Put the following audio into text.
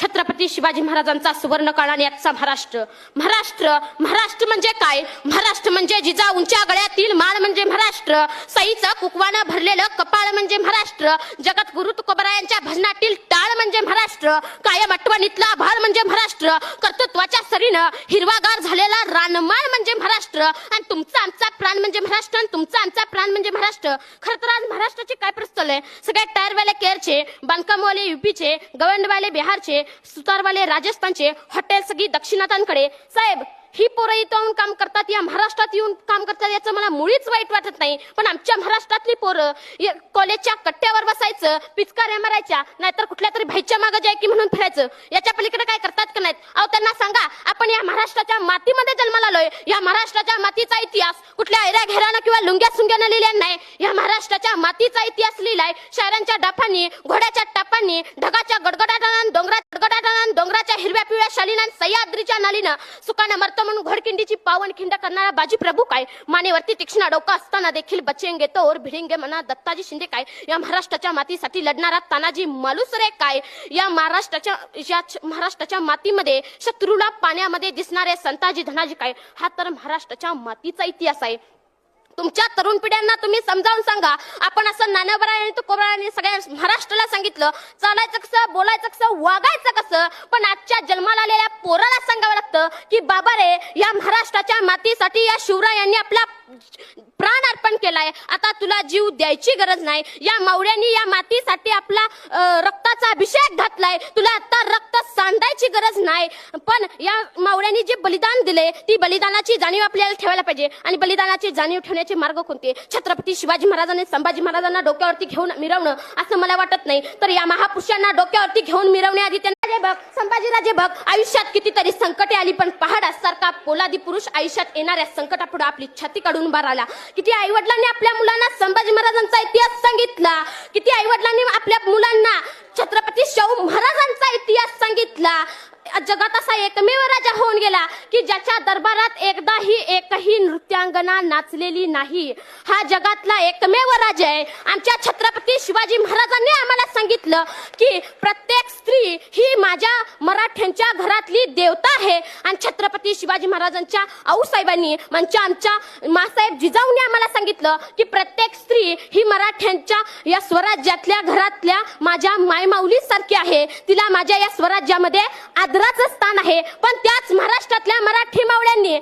छत्रपती शिवाजी महाराजांचा सुवर्ण काळ आणि आजचा महाराष्ट्र. महाराष्ट्र महाराष्ट्र म्हणजे काय? महाराष्ट्र म्हणजे जिजा उंच्या गळ्यातील माळ म्हणजे महाराष्ट्र. सईचं कुकवानं भरलेलं कपाळ म्हणजे महाराष्ट्र. जगत गुरु तुकोबरायांच्या भजनातील टाळ म्हणजे महाराष्ट्र. कायम आठवणीतला भार म्हणजे महाराष्ट्र. कर्तृत्वाच्या सरीनं हिरवागार झालेला रानमाळ म्हणजे महाराष्ट्र. आणि तुमचा आमचा प्राण म्हणजे महाराष्ट्र आणि तुमचा आमचा प्राण म्हणजे महाराष्ट्र. खरं तर आज महाराष्ट्राची काय परिस्थिती आहे? सगळे टायरवाले केअरचे बांधकामवाले युपीचे गवंडवाले बिहारचे सुतारवाले राजस्थानचे हॉटेल सगळी दक्षिणातांकडे. साहेब ही पोरं इथं येऊन काम करतात या महाराष्ट्रात येऊन काम करतात याचं मला मुळीच वाईट वाटत नाही. पण आमच्या महाराष्ट्रातली पोरं कॉलेजच्या कट्ट्यावर बसायचं पिचकाऱ्या मारायच्या नाहीतर कुठल्या तरी भाईच्या मागं जाय की म्हणून फिरायचं. याच्या पलीकडे काय करतात का नाहीत? अहो त्यांना सांगा महाराष्ट्राच्या मातीमध्ये जन्माला आलोय. या महाराष्ट्राच्या मातीचा इतिहास कुठल्या ऐऱ्या घेरानं किंवा लुंग्या सुंग्यानं लिहिल्या नाही. या महाराष्ट्राच्या मातीचा इतिहास लिहिलाय. शहरांच्या डाफांनी घोड्याच्या टापांनी ढगाच्या गडगडाटानं शालीनं सह्याद्रीच्या नालीनं सुकानं मरतो म्हणून घोडकिंडीची पावन खिंड करणारा बाजी प्रभू काय? मानेवरती तीक्ष्ण डोका असताना देखील बचेंगे तो और भिडेंगे म्हणा दत्ताजी शिंदे काय? या महाराष्ट्राच्या मातीसाठी लढणारा तानाजी मालुसरे काय? या महाराष्ट्राच्या या महाराष्ट्राच्या मातीमध्ये शत्रूला पाण्यामध्ये दिसणारे संताजी धनाजी काय? हा तर महाराष्ट्राच्या मातीचा इतिहास आहे. तुमच्या तरुण पिढ्यांना तुम्ही समजावून सांगा. आपण असं नानाबरा आणि तुकोबराने सगळ्या महाराष्ट्राला सांगितलं. चालायचं कसं बोलायचं कसं वागायचं कसं पण आजच्या जन्माला आलेल्या पोराला सांगावं लागतं की बाबा रे या महाराष्ट्राच्या मातीसाठी या शिवरायांनी आपला प्राण अर्पण केलाय. आता तुला जीव द्यायची गरज नाही. या मावळ्यांनी या मातीसाठी आपला रक्ताचा अभिषेक घातलाय. तुला आता रक्त सांडायची गरज नाही. पण या मावळ्यांनी जे बलिदान दिले ती बलिदानाची जाणीव आपल्याला ठेवायला पाहिजे. आणि बलिदानाची जाणीव ठेवण्याचे मार्ग कोणते? छत्रपती शिवाजी महाराजांनी संभाजी महाराजांना डोक्यावरती घेऊन मिरवणं असं मला वाटत नाही. तर या महापुरुषांना डोक्यावरती घेऊन मिरवण्याआधी त्यांना बघ संभाजीराजे बघ आयुष्यात कितीतरी संकटे आली पण पहाडासारखा पोलादी पुरुष आयुष्यात येणाऱ्या संकटापुढे आपली छाती काढून उभा राहिला. किती आईवडिलांनी आपल्या मुलांना संभाजी महाराजांचा इतिहास सांगितला. किती आईवडिलांनी आपल्या मुलांना छत्रपती शाहू महाराजांचा इतिहास सांगितला. जगात असा एकमेव राजा होऊन गेला की ज्याच्या दरबारात एकदाही एकही नृत्यांगना नाचलेली नाही. हा जगातला एकमेव राजा आहे. आमच्या छत्रपती शिवाजी महाराजांनी आम्हाला सांगितलं की प्रत्येक स्त्री ही माझ्या मराठ्यांच्या घरातली देवता आहे. आणि छत्रपती शिवाजी महाराजांच्या आऊसाहेबांनी म्हणजे आमच्या मासाहेब जिजाऊंनी आम्हाला सांगितलं की प्रत्येक स्त्री ही मराठ्यांच्या या स्वराज्यातल्या घरातल्या माझ्या मायमाऊली सारखी आहे. तिला माझ्या या स्वराज्यामध्ये आदराचं स्थान आहे. पण त्याच महाराष्ट्रातल्या मराठी मावळ्यांनी